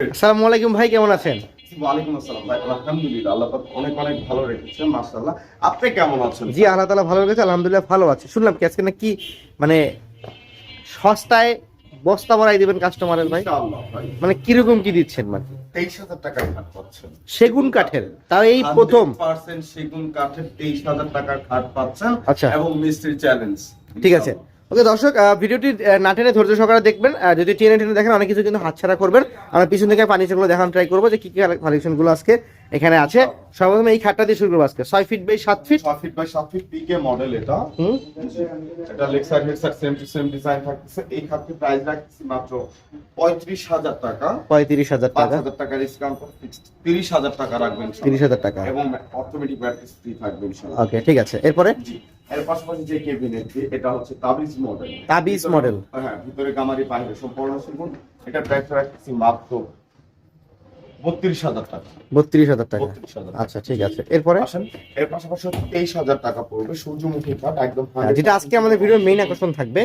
আসসালামু আলাইকুম ভাই কেমন আছেন? জি আল্লাহ তালা ভালো রেখেছে আলহামদুলিল্লাহ ভালো আছে। শুনলাম কি আজকে নাকি মানে সস্তায় বস্তা দিবেন কাস্টমারের ভাই। মানে কীরকম কি দিচ্ছেন মানে? তেইশ হাজার টাকার খাট পাচ্ছেন। সেগুন কাঠের তাও এই প্রথম? পার্সেন্ট সেগুন কাঠের তেইশ হাজার টাকার খাট পাচ্ছেন আচ্ছা। এবং মিস্ত্রি চ্যালেঞ্জ ঠিক আছে। ওকে দর্শক ভিডিওটি না টেনে ধৈর্য সহকারে দেখবেন। যদি টেনে টেনে দেখেন অনেক কিছু কিন্তু হাতছাড়া করবেন। আমরা পিছন থেকে ফার্নিচারগুলো দেখানো ট্রাই করব যে কি কি কালেকশনগুলো আজকে এখানে আছে। সর্বপ্রথমে এই খাটটা দিয়ে শুরু করব আজকে। ছয় ফিট বাই সাত ফিট ছয় ফিট বাই সাত ফিট পিকে মডেল এটা। হুম। এটা লেক্সার হেডসার সেম টু সেম ডিজাইন থাকতেছে। এই খাটটির প্রাইস রাখতেছি মাত্র পঁয়ত্রিশ হাজার টাকা। পঁয়ত্রিশ হাজার পাঁচ টাকা হাজার টাকা ডিসকাউন্ট তিরিশ হাজার টাকা রাখবেন তিরিশ হাজার টাকা। এবং অটোমেটিক ব্যাটারি ফ্রি থাকবে ইনশাআল্লাহ। ওকে ঠিক আছে। এরপরে? এর পাশাপাশি যে কেবিনেটটি এটা হচ্ছে তাবিজ মডেল তাবিজ model। হ্যাঁ ভিতরে কামারি বাইরে সম্পূর্ণ সেগুন এটা প্রাইস রাখছি মাত্র বত্রিশ হাজার টাকা। বত্রিশ হাজার টাকা। আচ্ছা ঠিক আছে। এরপরে? আসেন। এর পাশাপাশি তেইশ হাজার টাকা পড়বে সূর্যমুখী কাঠ একদম হ্যাঁ, যেটা আজকে আমাদের ভিডিওর মেইন আকর্ষণ থাকবে।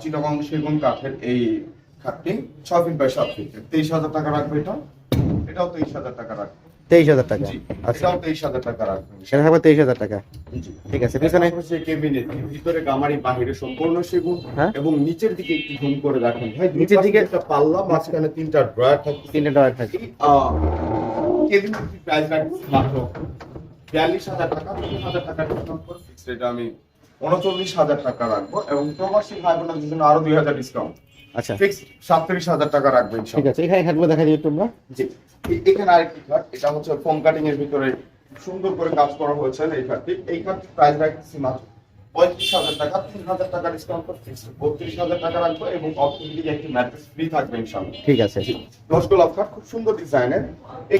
চিটাগং সেগুন কাঠের এই খাটটি ছয় ফিট বাই সাত ফিট তেইশ হাজার টাকা রাখবে এটা। এটাও তেইশ হাজার টাকা রাখবে। তেইশ হাজার টাকা। আচ্ছা। তেইশ হাজার টাকা রাখবে সেটা থাকবে তেইশ হাজার টাকা। ঠিক আছে পিছনে কেবিনেট ভিতরে গামারি বাহিরে সম্পূর্ণ সেগুন হ্যাঁ। এবং নিচের দিকে একটু জুম করে রাখেন। ভাই নিচের দিকে- একটা পাল্লা মাঝখানে তিনটা ড্রয়ার থাকবে তিনটে ডলার থাকবে কেবিনেটের প্রাইস রাখছি মাত্র বিয়াল্লিশ হাজার টাকা। তিন হাজার টাকা ডিসকাউন্ট করে ফিক্সড রেট আমি উনচল্লিশ হাজার টাকা রাখব এবং প্রবাসী ভাই বোনদের জন্য আরও দুই হাজার ডিসকাউন্ট আচ্ছা। ফিক্স সাতত্রিশ হাজার টাকা রাখবেন ঠিক আছে এখানে খাটগুলো দেখা দিই তোমরা জি এখানে আরেকটি কাঠ এটা হচ্ছে ফোম কাটিং এর ভিতরে সুন্দর করে কাজ করা হয়েছে এই কাঠটি এই কাঠটি প্রাইস রাখছি মাত্র পঁয়ত্রিশ হাজার টাকা তিন হাজার টাকা ডিসকাউন্ট করে ফিক্স বত্রিশ হাজার টাকা রাখব এবং অর্থনৈতিক একটি ম্যাট্রেস ফ্রি থাকবে ইনশাল্লাহ ঠিক আছে। দশ গোলাপ কাঠ খুব সুন্দর ডিজাইনের।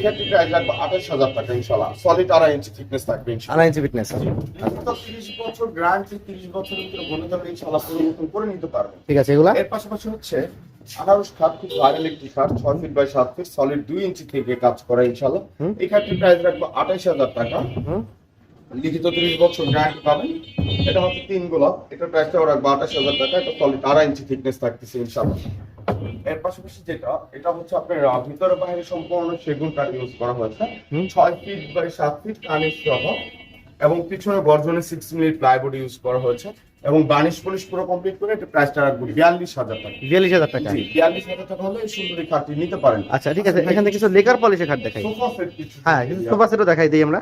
কাঠটি প্রাইস রাখব আঠাশ হাজার টাকা ইনশাল্লাহ সলিড আড়াই ইঞ্চি থিকনেস থাকবে আড়াই ইঞ্চি ফিটনেস তিরিশ বছর গ্যারান্টি তিরিশ বছরের ভিতরে মনে করলে ইনশাল্লাহ পরিবর্তন করে নিতে পারবেন ঠিক আছে এগুলা? এর পাশাপাশি হচ্ছে আনারস খাট খুব ভাইরাল একটি খাট ছয় ফিট বাই সাত ফিট সলিড দুই ইঞ্চি থেকে কাজ করা ইনশাল্লাহ। এই খাটটির প্রাইস রাখব আঠাইশ হাজার টাকা। লিখিত তিরিশ বছর গ্যারান্টি পাবেন। এটা হচ্ছে তিন গোলাপ এটার প্রাইসটাও রাখব আঠাশ হাজার টাকা এটা সলিড আড়াই ইঞ্চি থিকনেস থাকতেছে ইনশাল্লাহ এর পাশাপাশি যেটা এটা হচ্ছে আপনার ভিতরে বাইরে সম্পূর্ণ সেগুন কাঠ ইউজ করা হয়েছে। ছয় ফিট বাই সাত ফিট কানিস সহ। এবং পিছনে গর্জনে সিক্স মিনিট প্লাইবোর্ড ইউজ করা হয়েছে। এবং বার্নিশ পলিশ পুরো কমপ্লিট করে এটা প্রাইসটা রাখব বিয়াল্লিশ হাজার টাকা। বিয়াল্লিশ হাজার টাকা? জি বিয়াল্লিশ হাজার টাকা হলে সুন্দরী খাটটি নিতে পারেন। আচ্ছা ঠিক আছে। এখান কিছু লেকার পলিশের খাট দেখাই। সোফা সেট কিছু। হ্যাঁ সোফা সেটও দেখাই দিই আমরা।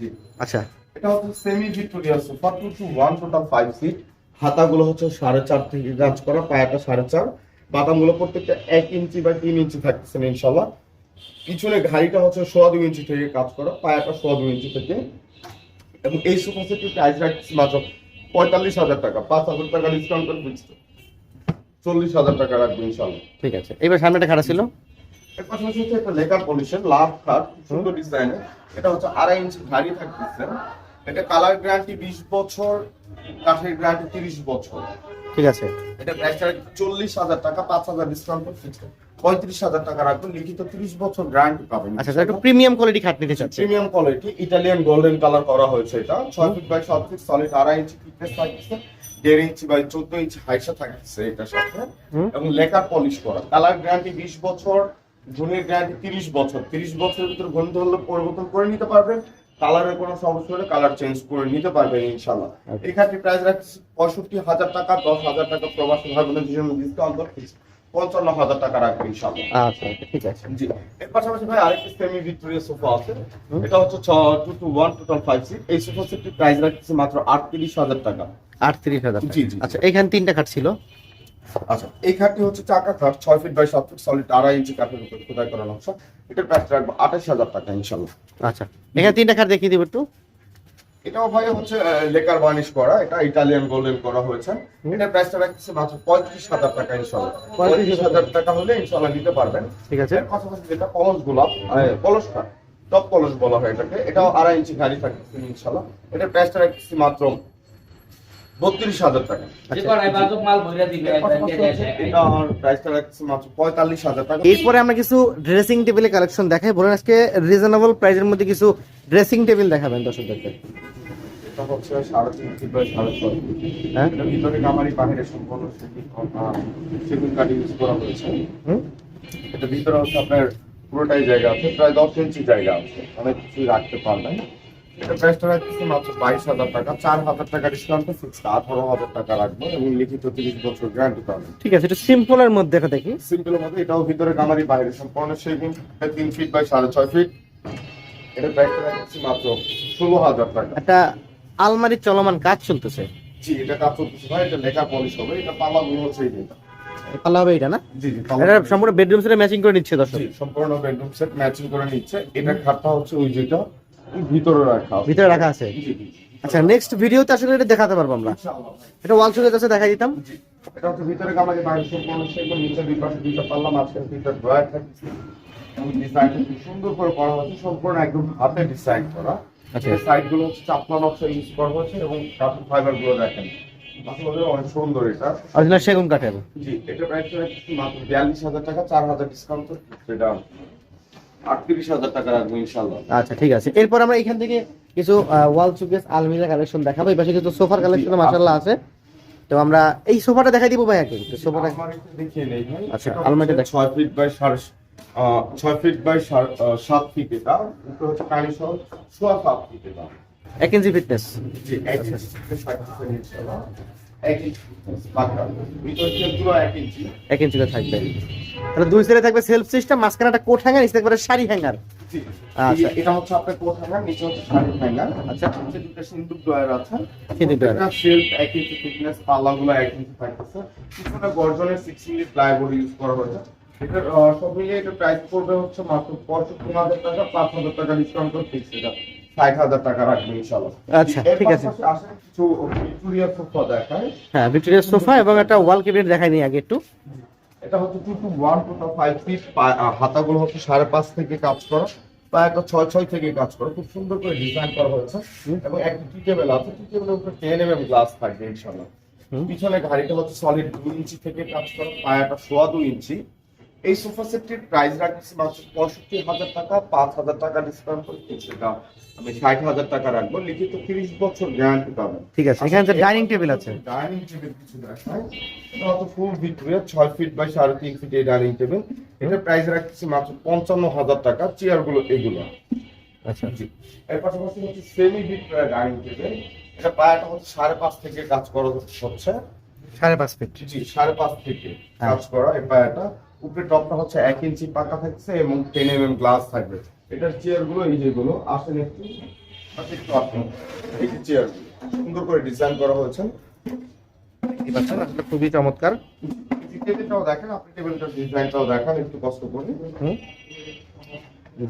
জি। আচ্ছা। এটা হচ্ছে semi Victoria sofa two two one total five seat হাতাগুলো হচ্ছে সাড়ে চার থেকে কাজ করা পায়াটা সাড়ে চার। বাদামগুলো প্রত্যেকটা এক ইঞ্চি বা তিন ইঞ্চি থাকতেছে ইনশাল্লাহ। পিছনে ঘাড়িটা হচ্ছে সোয়া দুই ইঞ্চি থেকে কাজ করা পায়াটা সোয়া দুই ইঞ্চি থেকে। এবং এই সোফা সেটটির প্রাইস রাখছি মাত্র পঁয়তাল্লিশ হাজার টাকা। পাঁচ হাজার টাকা ডিসকাউন্ট করে চল্লিশ হাজার টাকা রাখব ইনশাল্লাহ। ঠিক আছে। এবার সামনে একটা খাটা ছিল। এর পাশাপাশি হচ্ছে একটা লেকার পলিশের লাভ সুন্দর ডিজাইনের এটা হচ্ছে আড়াই ইঞ্চি ভারী থাকতেছে এটা কালার গ্যারান্টি বিশ বছর কাঠের গ্যারান্টি তিরিশ বছর। ঠিক আছে। এটা চল্লিশ হাজার টাকা পাঁচ হাজার ডিসকাউন্ট পঁয়ত্রিশ হাজার টাকা রাখবেন লিখিত তিরিশ বছর গ্যারান্টি পাবেন। আচ্ছা একটু প্রিমিয়াম কোয়ালিটি খাট নিতে চাচ্ছি। Premium quality Italian golden colour করা হয়েছে এটা। ছয় ফিট বাই সাত ফিট সলিড আড়াই ইঞ্চি ফিটনেস থাকতেছে দেড় ইঞ্চি বাই চোদ্দ ইঞ্চি হাইটটা থাকতেছে এটার সাথে। এবং লেকার পলিশ করা। কালার গ্যারান্টি বিশ বছর গুণের গ্যারান্টি তিরিশ বছর তিরিশ বছরের ভিতরে ধরলে পরিবর্তন করে নিতে পারবেন। কালারের কোনো সমস্যা হলে কালার চেঞ্জ করে নিতে পারবেন ইনশাল্লাহ Okay. প্রাইস রাখছি পঁয়ষট্টি হাজার টাকা দশ হাজার টাকা প্রবাসী ভাই বোনের জন্য ডিসকাউন্ট পঞ্চান্ন হাজার টাকা রাখবে ইনশাল্লাহ আচ্ছা ঠিক আছে। জি এর পাশাপাশি ভাই আরেকটি সেমি ভিক্টোরিয়া সোফা আছে। এটা হচ্ছে two two one total five seat এই সোফা সেটটির প্রাইস রাখতেছে মাত্র আটত্রিশ হাজার টাকা। আটত্রিশ হাজার জি, জি, জি। আচ্ছা এখানে তিনটা খাট ছিল? আচ্ছা এই খাটটি হচ্ছে চাকা খাট ছয় ফিট বাই সাত ফিট সলিড আড়াই ইঞ্চি কাঠের উপর খোদাই করা নকশা এটার প্রাইস রাখব আঠাশ হাজার টাকা ইনশাল্লাহ। আচ্ছা এখানে তিনটা খাট দেখিয়ে দিব একটু। এটাও ভাই হচ্ছে লেকার বার্নিশ করা এটা ইটালিয়ান গোল্ডেন করা হয়েছে। এটার প্রাইসটা রাখতেছে মাত্র পঁয়ত্রিশ হাজার টাকা ইনশাল্লাহ। পঁয়ত্রিশ হাজার। টাকা হলে ইনশাল্লাহ নিতে পারবেন। ঠিক আছে। পাশাপাশি যেটা কলস গোলাপ কলস খাট টপ কলস বলা হয় এটাকে এটাও আড়াই ইঞ্চি গাড়ি থাকতেছে ইনশাল্লাহ। এটার প্রাইসটা রাখতেছি মাত্র বত্রিশ হাজার টাকা। পঁয়তাল্লিশ হাজার টাকা। এরপরে আমরা কিছু ড্রেসিং টেবিলের কালেকশন দেখাই। বলুন আজকে রিজনেবল প্রাইসের মধ্যে কিছু ড্রেসিং টেবিল দেখাবেন দর্শকদেরকে। হ্যাঁ? ভিতরে এটা ভিতরে হচ্ছে আপনার পুরোটাই জায়গা আছে প্রায় দশ ইঞ্চি জায়গা আছে। অনেক কিছুই রাখতে পারবেন। এটা প্রাইসটা রাখতেছি মাত্র বাইশ হাজার টাকা। চার হাজার টাকা ডিসকাউন্ট আঠারো হাজার টাকা রাখব এবং লিখিত তিরিশ বছর গ্যারান্টি পাবেন ঠিক আছে একটু সিম্পলের মধ্যে দেখি সিম্পলের মধ্যে এটাও ভিতরে কামারি বাইরে সম্পূর্ণ সেগুন তিন ফিট বাই সাড়ে ছয় ফিট এটা প্রাইসটা রাখতেছি মাত্র ষোলো হাজার টাকা। একটা আলমারির চলমান কাজ চলতেছে। জি এটা কাজ চলতেছে ভাই এটা লেখা পলিশ হবে এটা হচ্ছে এটা। পাল্লা হবে এটা না? জি জি এটা সম্পূর্ণ বেডরুম সেটে ম্যাচিং করে নিচ্ছে দর্শক। সম্পূর্ণ বেডরুম সেট ম্যাচিং করে নিচ্ছে। এটা খাটটা হচ্ছে ওই যেটা ভিতরে রাখা আছে। ভিতরে রাখা আছে। আচ্ছা নেক্সট ভিডিওতে আসলে এটা দেখাতে পারব আমরা। এটা ওয়াল সুকেস আছে দেখাই দিতাম। এটা হচ্ছে ভিতরে কামারি বাইরে সম্পূর্ণ সেগুন নিচে দুই পাশে দুইটা পাল্লা মাঝখানে দুইটা ড্রয়ার থাকছে। এবং ডিজাইনটা খুব সুন্দর করে করা হয়েছে সম্পূর্ণ একদম হাতে ডিজাইন করা। আচ্ছা। আচ্ছা সাইডগুলো হচ্ছে চাপলা নকশা ইউজ করা হয়েছে এবং কার্বন ফাইবারগুলো দেখেন আসলে অনেক সুন্দর এটা। অরিজিনাল সেগুন কাঠের। জি এটা প্রাইস মাত্র বিয়াল্লিশ হাজার টাকা চার হাজার ডিসকাউন্ট সেটা। আটত্রিশ হাজার টাকা রাখব ইনশাল্লাহ আচ্ছা ঠিক আছে। এরপর আমরা এখান থেকে কিছু ওয়াল সুকেস আলমিরা কালেকশন দেখাবো। এই পাশে কিছু সোফার কালেকশন মাশাআল্লাহ আছে। তো আমরা এই সোফাটা দেখাই দিব ভাই আগে তো সোফাটা দেখিয়ে নেই আচ্ছা, আলমারিটা দেখ। ছয় ফিট বাই সাড়ে আহ, ছয় ফিট বাই সাড়ে- আহ, সাত ফিট এটা উপরে হচ্ছে কানি সহ সোয়া ফিট এটা এক ইঞ্চি ফিটনেস জি এক ইঞ্চি ইনশাল্লাহ। এক ইঞ্চি পাক্কা। পুরো এক ইঞ্চি এক ইঞ্চি করে থাকবে। তাহলে দুই সাইডে থাকবে সেলফ সিস্টেম মাঝখানে একটা কোট হ্যাঙ্গার নিচে থাকবে শাড়ি হ্যাঙ্গার আচ্ছা। এটা হচ্ছে আপনার কোট হ্যাঙ্গার নিচে হচ্ছে শাড়ি হ্যাঙ্গার আচ্ছা। নিচে দুটো সিন্দুক ড্রয়ার আছে। সিন্দুক ড্রয়ার। এটা শেলফ এক ইঞ্চি থিকনেস পাল্লাগুলো এক ইঞ্চি থাকতেছে। পিছনে গর্জনের সিক্স ইঞ্চি প্লাইবোর্ড ইউজ করা হয়েছে। এটার সব মিলিয়ে এটা প্রাইস পড়বে হচ্ছে মাত্র পঁয়ষট্টি হাজার টাকা পাঁচ হাজার টাকা ডিসকাউন্ট করে ফিক্স এটা টাকা রাখবে ইনশাল্লাহ আচ্ছা, ঠিক আছে। কিছু ভিক্টোরিয়া সোফা দেখায় হ্যাঁ ভিক্টোরিয়া সোফা এবং একটা ওয়াল ক্যাবিনেট দেখাই নি আগে একটু। এটা হচ্ছে two two one five feet হাতাগুলো হচ্ছে সাড়ে পাঁচ থেকে কাজ করা প্রায় একটা ছয় ছয় থেকে কাজ করা। খুব সুন্দর করে ডিজাইন করা হয়েছে এবং টি টেবিল আছে। টি টেবিলের উপরে টেন এম এম গ্লাস থাকবে ইনশাল্লাহ হুম। পিছনে গাড়িটা হচ্ছে সলিড দুই ইঞ্চি থেকে কাজ করা পায়াটা সোয়া দুই ইঞ্চি এই সোফা সেটটির প্রাইস রাখছি মাত্র পঁয়ষট্টি হাজার টাকা পাঁচ হাজার টাকা ডিসকাউন্ট করে সেটা আমি ষাট হাজার টাকা রাখব লিখিত তিরিশ বছর গ্যারান্টি পাবেন। ঠিক আছে এখানে ডাইনিং টেবিল আছে। ডাইনিং টেবিল কিছু দেখায় এটা হচ্ছে ফুল ভিক্টোরিয়া ছয় ফিট বাই সাড়ে তিন ফিট এই ডাইনিং টেবিল এটার প্রাইস রাখতেছি মাত্র পঞ্চান্ন হাজার টাকা চেয়ারগুলো এগুলো। আচ্ছা। জি। এর পাশাপাশি হচ্ছে সেমি ভিক্টোরিয়া ডাইনিং টেবিল এটা পায়াটা হচ্ছে সাড়ে পাঁচ থেকে কাজ করা হচ্ছে। সাড়ে পাঁচ ফিট জি সাড়ে পাঁচ হ্যাঁ। কাজ করা এই পায়াটা। উপরে টপটা হচ্ছে এক ইঞ্চি পাকা থাকছে এবং টেন এম এম গ্লাস থাকবে। এটার চেয়ারগুলো এই যেগুলো আসেন একটু। আচ্ছা, একটু আসুন। এই যে চেয়ার সুন্দর করে ডিজাইন করা হয়েছে। দেখতে পাচ্ছেন আসলে খুবই চমৎকার। টেবিলটাও দেখেন আপনি টেবিলটার ডিজাইনটাও দেখান একটু কষ্ট করে।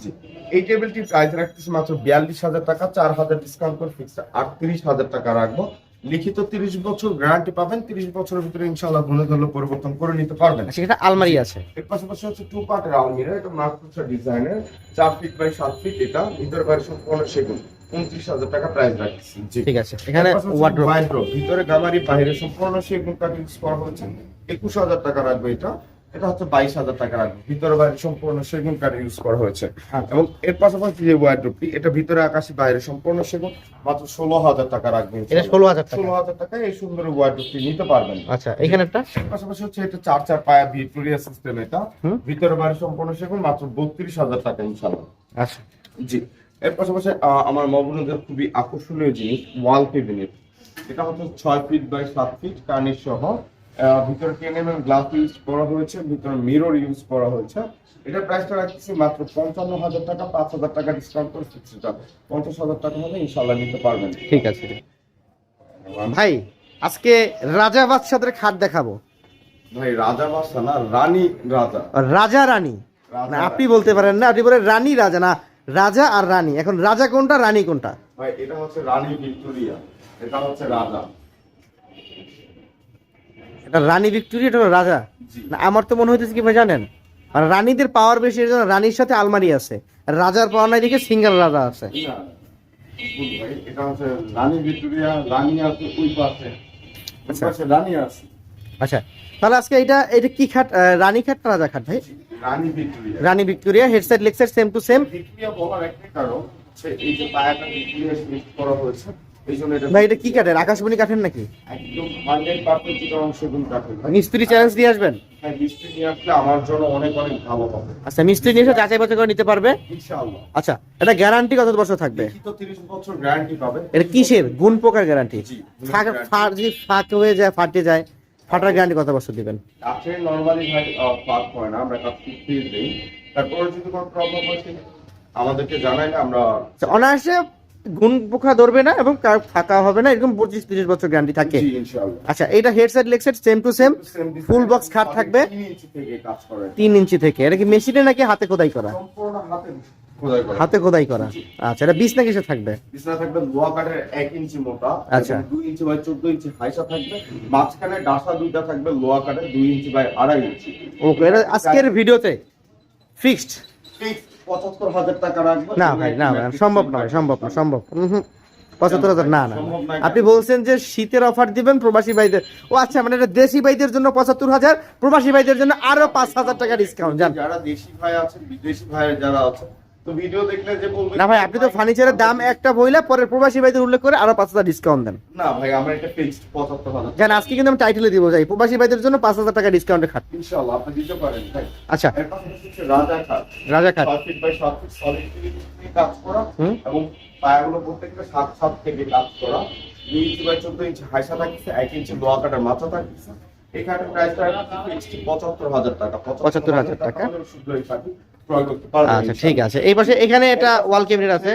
জি এই টেবিলটির প্রাইস রাখতেছি মাত্র বিয়াল্লিশ হাজার টাকা চার হাজার ডিসকাউন্ট করে ফিক্সড আটত্রিশ হাজার টাকা রাখব। লিখিত তিরিশ বছর গ্যারান্টি পাবেন তিরিশ বছরের ভিতরে ইনশাল্লাহ গুণে ধরলে পরিবর্তন করে নিতে পারবেন। সেটা আলমারি আছে। এর পাশাপাশি হচ্ছে টু পার্টের আলমিরা এটা মার্কুসা ডিজাইনের চার ফিট বাই সাত ফিট এটা ভিতরে বাইরে সম্পূর্ণ সেগুন উনত্রিশ হাজার টাকা প্রাইস রাখছি। ঠিক আছে এখানে ওয়ার্ড্রোব ভিতরে গামারি বাইরে সম্পূর্ণ সেগুন কাটিং করা হয়েছে একুশ হাজার টাকা রাখবে এটা। এটা হচ্ছে বাইশ হাজার টাকা রাখবে। ভিতরে বাইরে সম্পূর্ণ সেগুন কাঠ ইউজ করা হয়েছে। এবং এর পাশাপাশি যে ওয়ার্ড্রোবটি এটা ভিতরে আকাশি বাইরে সম্পূর্ণ সেগুন মাত্র ষোলো হাজার টাকা রাখবে এটা ষোলো হাজার ষোলো হাজার টাকা এই সুন্দর ওয়ার্ড্রোবটি নিতে পারবেন। আচ্ছা এখানে একটা? পাশাপাশি হচ্ছে এটা চার চার পায়া ভিক্টোরিয়া সিস্টেম এটা। ভিতরে বাইরে সম্পূর্ণ সেগুন মাত্র বত্রিশ হাজার টাকা ইনশাল্লাহ আচ্ছা। জি। এর পাশাপাশি আমার মবনুদের খুবই আকর্ষণীয় জিনিস ওয়াল কেবিনেট এটা হচ্ছে ছয় ফিট বাই সাত ফিট কার্নিশ সহ। ভিতরে টেন এম গ্লাস ইউজ করা হয়েছে ভিতরে মিরর ইউজ করা হয়েছে। এটা প্রাইসটা রাখতেছি মাত্র পঞ্চান্ন হাজার টাকা পাঁচ হাজার টাকা ডিসকাউন্ট করে পঞ্চাশ হাজার টাকা হলে ইনশাল্লাহ নিতে পারবেন। ঠিক আছে। ভাই আজকে রাজা বাদশাদের খাট দেখাবো। ভাই রাজা না রানী রাজা। রাজা রানী। না আপনি বলতে পারেন না আপনি বলেন রানী রাজা না রাজা আর রানী। এখন রাজা কোনটা রানী কোনটা? ভাই এটা হচ্ছে রানী ভিক্টোরিয়া। এটা হচ্ছে রাজা। রানী ভিক্টোরিয়া এটা রাজা। আমার তো মনে হইতেছে কি ভাই জানেন? মানে রানীদের পাওয়ার বেশি এর জন্য রানীর সাথে আলমারি আছে। আর রাজার পাওয়ার নাই দিকে সিঙ্গেল রাজা আছে। না, এটা হচ্ছে রানী ভিক্টোরিয়া রানী আছে ওই পাশে। আচ্ছা। রানী আছে। আচ্ছা তাহলে আজকে এটা এটা কি খাট রানী খাট না রাজা খাট ভাই? রানী Victoria. Rani Victoria headset leg set same to same Victoria বলার একটাই কারণ এই যে পায়াটা ভিক্টোরিয়া করা হয়েছে এই জন্য এটা ভাই এটা কি কাঠের? আকাশমণি কাঠের নাকি? একদম হান্ড্রেড পার্সেন্ট চিটাগং সেগুন কাঠের। মিস্ত্রি চ্যালেঞ্জ দিয়ে আসবেন? হ্যাঁ মিষ্টি নিয়ে আসলে আমার জন্য অনেক অনেক ভালো হবে। আচ্ছা মিস্ত্রি নিয়ে এসে যাচাই বাছাই করে নিতে পারবে? ইনশাআল্লাহ। আচ্ছা এটা গ্যারান্টি কত বছর থাকবে? লিখিত 30 বছর গ্যারান্টি পাবে। এটা কিসের? গুণ পোকার গ্যারান্টি ফাট ফাট যদি ফাট হয়ে যায় ফাটে যায় ফাটার গ্যারান্টি কত বছর দিবেন? কাঠের নরমালি ভাই পাক হয় না আমরা কাঠ ফিল দেই। তারপরে যদি কোনো প্রবলেম হয় সে- আমাদেরকে জানাইলে আমরা আচ্ছা, অনায়াসে গুণ পোকা ধরবে না এবং ফাঁকা হবে না এরকম পঁচিশ তিরিশ বছর গ্যারান্টি থাকে। আচ্ছা এটা head side leg same to same design, Full খাট থাকবে? তিন ইঞ্চি থেকে এটা কি মেশিনে নাকি হাতে খোদাই করা? হাতে খোদাই করা। আচ্ছা এটা বিছ না কিসে থাকবে? বিছনা থাকবে লোহা কাঠের এক ইঞ্চি মোটা। আচ্ছা। দুই ইঞ্চি বাই চোদ্দ ইঞ্চি হাইসা থাকবে। মাঝখানে ডাসা দুইটা থাকবে লোহা কাঠের দুই ইঞ্চি বাই আড়াই ইঞ্চি ওকে এটা আজকের ভিডিওতে ফিক্সড Fixed পঁচাত্তর হাজার টাকা রাখবে না ভাই না ভাই, সম্ভব নয় সম্ভব না সম্ভব পঁচাত্তর হাজার না না। আপনি বলছেন যে শীতের অফার দিবেন প্রবাসী ভাইদের। ও আচ্ছা মানে এটা দেশি ভাইদের জন্য পঁচাত্তর হাজার প্রবাসী ভাইদের জন্য আরও পাঁচ হাজার টাকা ডিসকাউন্ট যান যারা দেশি ভাই আছেন বিদেশি ভাই যারা আছে তো ভিডিও দেখলে যে বলবে না ভাই আপনি তো ফার্নিচারের দাম একটা বইলা পরে প্রবাসী ভাইদের উল্লেখ করে আরও পাঁচ হাজার ডিসকাউন্ট দেন। না ভাই আমরা এটা ফিক্সড পঁচাত্তর হাজার। জান আজকে কিন্তু আমি টাইটেলে দিব যাই। প্রবাসী ভাইদের জন্য পাঁচ হাজার টাকা ডিসকাউন্টে খাট। ইনশাআল্লাহ আপনি দিতে পারেন ভাই। আচ্ছা। এর পাশাপাশি হচ্ছে রাজা খাট। রাজা খাট। ছয় ফিট বাই সাত ফিট সলিড কাজ করা এবং পায়াগুলো প্রত্যেকটা সাত সাত থেকে কাজ করা। দুই ইঞ্চি বাই চোদ্দ ইঞ্চি হাইসা থাকছে এক ইঞ্চি লোয়া কাটার মাথা থাকছে এই কাঠের প্রাইসটা পঁচাত্তর হাজার টাকা। ৭৫,০০০ টাকা। ক্রয় করতে পারবেন আচ্ছা ঠিক আছে। এই পাশে এখানে এটা ওয়াল ক্যাবিনেট আছে।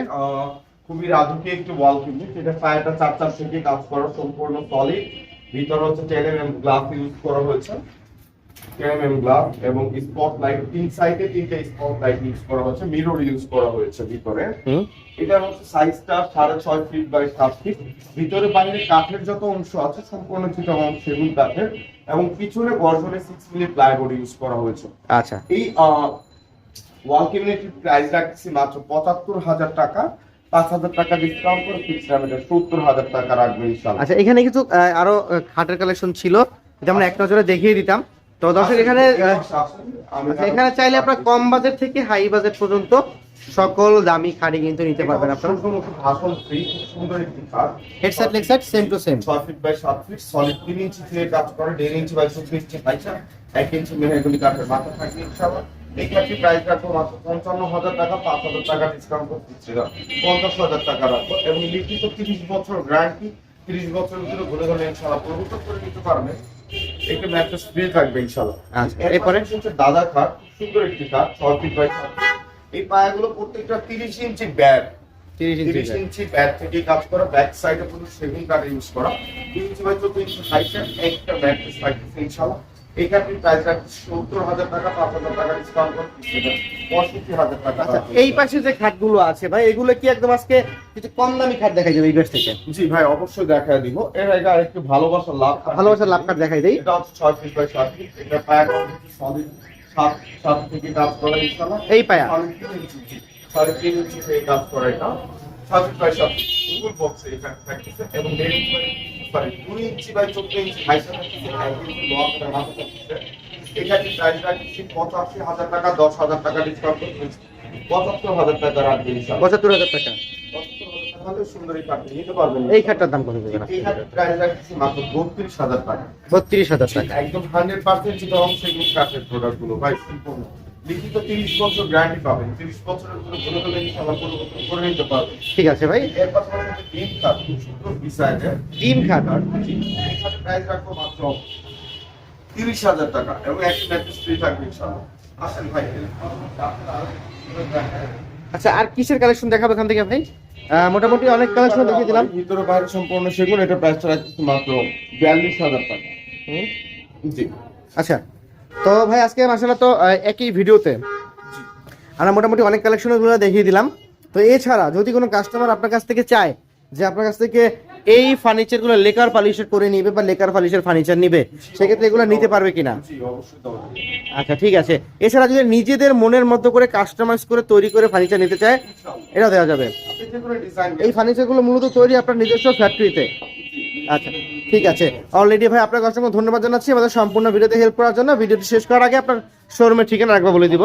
খুবই রাজকীয় একটি ওয়াল সেটা পায়াটা চার চার থেকে কাজ করা সম্পূর্ণ সলিড ভিতরে হচ্ছে টেন গ্লাস ইউজ করা হয়েছে। টেন গ্লাস এবং স্পট লাইট তিন সাইডে তিনটে স্পট লাইট ইউজ করা হয়েছে মিরর ইউজ করা হয়েছে ভিতরে। এটা হচ্ছে সাইজটা সাড়ে ছয় ফিট বাই সাত ফিট ভিতরে বাইরে কাঠের যত অংশ আছে সম্পূর্ণ চিটা সেগুন কাঠের। এবং পিছনে গর্জনে সিক্স মিলি প্লাইবোর্ড ইউজ করা হয়েছে। আচ্ছা। এই ওয়াল ক্যাবিনেটের প্রাইস রাখছি মাত্র পঁচাত্তর হাজার টাকা। পাঁচ হাজার টাকা ডিসকাউন্ট করে ফিক্স রেটে সত্তর হাজার টাকা রাখবে ইনশাল্লাহ আচ্ছা এখানে কিছু আরও খাটের কালেকশন ছিল। যেমন এক নজরে দেখিয়ে দিতাম। তো দর্শক এখানে আহ, আমি এখানে চাইলে আপনার কম বাজেট থেকে হাই বাজেট পর্যন্ত সকল দামি খাড়ি কিন্তু নিতে পারবেন আপনারা। ভাষণ ফ্রি সুন্দর একটি হেডসেট সেম টু সেম ছয় ফিট বাই সাত ফিট সলিড তিন ইঞ্চি থেকে কাজ করে দেড় ইঞ্চি বাই চোদ্দ ইঞ্চি পাইছা এক ইঞ্চি মেহেগুলি কাঠের মাথা থাকবে ইনশাল্লাহ কাঠটি প্রাইস রাখব মাত্র পঞ্চান্ন হাজার টাকা পাঁচ হাজার টাকা ডিসকাউন্ট করে দিচ্ছি। পঞ্চাশ হাজার টাকা রাখব এবং লিখিত তিরিশ বছর গ্যারান্টি তিরিশ বছরের ভিতরে ঘুরে ঘুরে ইনশাল্লাহ পরিবর্তন করে নিতে পারবে একটু ম্যাট্রেস ফ্রি থাকবে ইনশাল্লাহ। আচ্ছা, এরপরে? হচ্ছে দাদা খাট সুন্দর একটি খাট ছয় ফিট বাই এই পায়াগুলো প্রত্যেকটা তিরিশ ইঞ্চি ব্যাগ তিরিশ ইঞ্চি তিরিশ ইঞ্চি ব্যাট থেকে কাজ করা ব্যাক সাইডে পুরো কার্ড ইউজ করা। তিন ইঞ্চি বাই চোদ্দ ইঞ্চি হাইটে একটা ম্যাট্রেস থাকতেছে ইনশাল্লাহ। প্রাইস রাখছে সত্তর হাজার টাকা পাঁচ হাজার টাকা ডিসকাউন্ট পঁয়ষট্টি হাজার টাকা। আচ্ছা এই পাশে যে খাটগুলো আছে ভাই এগুলো কি একদম আজকে কিছু কম দামি খাট দেখাই যাবে এই পাশ থেকে? জি ভাই অবশ্যই দেখা দিব। এর আগে আরেকটু ভালোবাসার লাভ ভালোবাসার লাভ কাট দেখাই দেই। এটা হচ্ছে ছয় ফিট বাই সাত ফিট এটা পায়া সলিড সাত সাত থেকে কাজ করা ইনশাল্লাহ এই পায়া? সাড়ে তিন ইঞ্চি জি। সাড়ে তিন ইঞ্চি থেকে কাজ করা এটা। সাত ফিট বাই সাত ফিট বক্সে এখানে থাকতেছে এবং দেড় ইঞ্চি বাই সরি দুই ইঞ্চি বাই চোদ্দ ইঞ্চি হাইসা থাকতেছে এখানে প্রাইস রাখছি পঁচাশি হাজার টাকা দশ হাজার টাকা ডিসকাউন্ট পঁচাত্তর হাজার টাকা রাখবে ইনশাল্লাহ পঁচাত্তর হাজার টাকা। এই নিতে পারবেন। এই খাটটার দাম কত দেবেন বত্রিশ হাজার টাকা। একদম হান্ড্রেড পার্সেন্ট যেটা অংশ কাঠের প্রোডাক্টগুলো ভাই সম্পূর্ণ। লিখিত তিরিশ বছর গ্যারান্টি পাবেন। তিরিশ বছরের ভিতরে কোনো কোনো জিনিস পরিবর্তন করে নিতে পারবেন ঠিক আছে ভাই। এর পাশাপাশি ডিম কাঠ খুব সুন্দর ডিজাইনের ডিম খাট এই খাটের প্রাইস রাখব মাত্র তিরিশ হাজার টাকা এবং একটি ম্যাট্রেস ফ্রি থাকবে আসেন ভাই আচ্ছা আর কিসের কালেকশন দেখাবো এখান থেকে ভাই? মোটামুটি অনেক কালেকশন দেখিয়ে দিলাম। ভিতরে বাইরে সম্পূর্ণ সেগুন এটা প্রাইসটা রাখছি মাত্র বিয়াল্লিশ হাজার টাকা। জি। আচ্ছা। তো ভাই আজকে মাসালা তো একই ভিডিওতে। আমরা মোটামুটি অনেক কালেকশনগুলো দেখিয়ে দিলাম। তো এছাড়া যদি কোনো কাস্টমার আপনার কাছ থেকে চায় যে আপনার কাছ থেকে এই ফার্নিচারগুলো লেকার পালিশের করে নিবে বা লেকার পালিশের ফার্নিচার নিবে সেক্ষেত্রে এগুলো নিতে পারবে কিনা। আচ্ছা ঠিক আছে। এছাড়া যদি নিজেদের মনের মতো করে কাস্টমাইজ করে তৈরি করে ফার্নিচার নিতে চায় এটা দেওয়া যাবে। এই ফার্নিচারগুলো মূলত তৈরি আপনার নিজস্ব ফ্যাক্টরিতে আচ্ছা। ঠিক আছে। অলরেডি ভাই আপনাকে অসংখ্য ধন্যবাদ জানাচ্ছি। আমাদের সম্পূর্ণ ভিডিওতে হেল্প করার জন্য। ভিডিওটি শেষ করার আগে আপনার শোরুমের ঠিকানা একবার বলে দিব।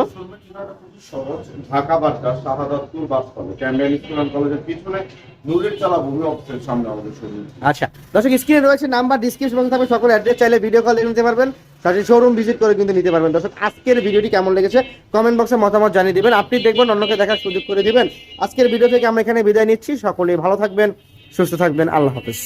ঢাকা বাজার Shahadatpur bus college candle school কলেজের পিছনে নুরের চালা ভূমি অফিসের সামনে আমাদের শোরুম আচ্ছা দর্শক স্ক্রিনে রয়েছে নাম্বার ডিসক্রিপশন থাকবে। সকল অ্যাড্রেস চাইলে ভিডিও কল দেখে নিতে পারবেন। সরাসরি শোরুম ভিজিট করে কিন্তু নিতে পারবেন। দর্শক আজকের ভিডিওটি কেমন লেগেছে? কমেন্ট বক্সে মতামত জানিয়ে দিবেন। আপনি দেখবেন অন্যকে দেখার সুযোগ করে দিবেন। আজকের ভিডিও থেকে আমরা এখানে বিদায় নিচ্ছি। সকলেই ভালো থাকবেন সুস্থ থাকবেন। আল্লাহ হাফেজ।